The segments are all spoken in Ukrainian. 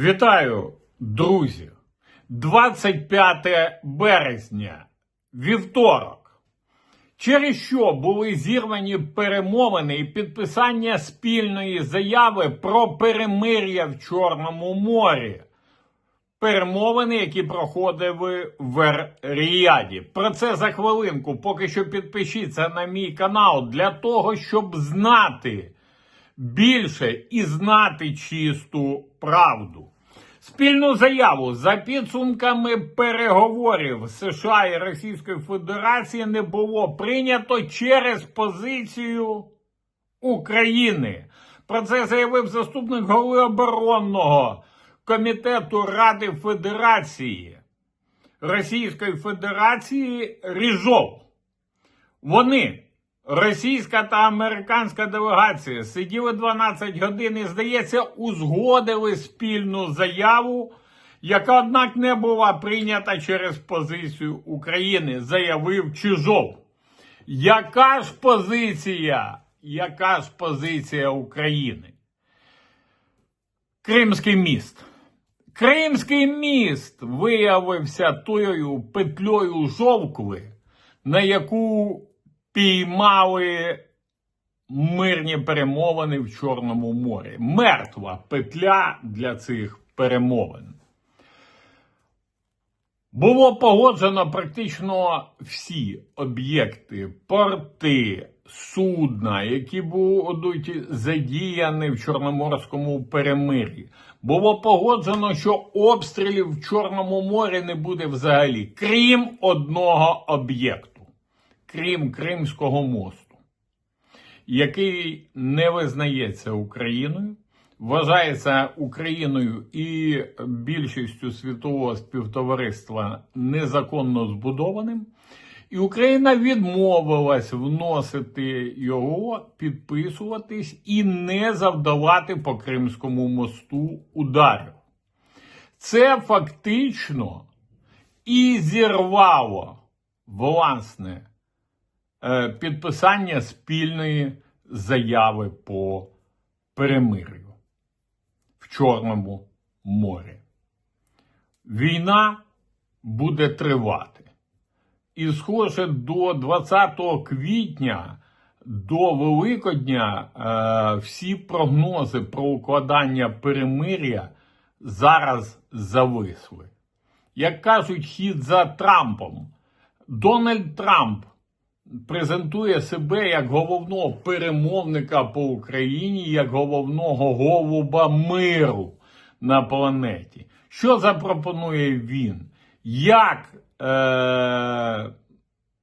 Вітаю, друзі! 25 березня, вівторок. Через що були зірвані перемовини і підписання спільної заяви про перемир'я в Чорному морі. Перемовини, які проходили в Ріаді. Про це за хвилинку. Поки що підпишіться на мій канал для того, щоб знати більше і знати чисту правду. Спільну заяву за підсумками переговорів США і Російської Федерації не було прийнято через позицію України. Про це заявив заступник голови оборонного комітету Ради Федерації Російської Федерації Ріжов. Вони, російська та американська делегація, сиділи 12 годин і, здається, узгодили спільну заяву, яка, однак, не була прийнята через позицію України, заявив Чижов. Яка ж позиція? Яка ж позиція України? Кримський міст. Кримський міст виявився тою петлею жовкви, на яку піймали мирні перемовини в Чорному морі. Мертва петля для цих перемовин. Було погоджено практично всі об'єкти, порти, судна, які будуть задіяні в Чорноморському перемир'ї. Було погоджено, що обстрілів в Чорному морі не буде взагалі, крім одного об'єкту, крім Кримського мосту, який не визнається Україною вважається Україною і більшістю світового співтовариства незаконно збудованим, і Україна відмовилась вносити його, підписуватись і не завдавати по Кримському мосту ударів. Це фактично і зірвало власне підписання спільної заяви по перемир'ю в Чорному морі. Війна буде тривати. І, схоже, до 20 квітня, до Великодня, е, всі прогнози про укладання перемир'я зараз зависли. Як кажуть, хід за Трампом. Дональд Трамп презентує себе як головного перемовника по Україні, як головного голуба миру на планеті. Що запропонує він? Як е-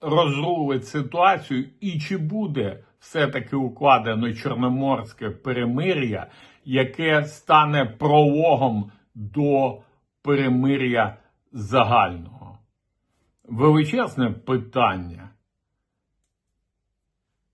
розрулить ситуацію і чи буде все-таки укладено чорноморське перемир'я, яке стане прологом до перемир'я загального? Величезне питання.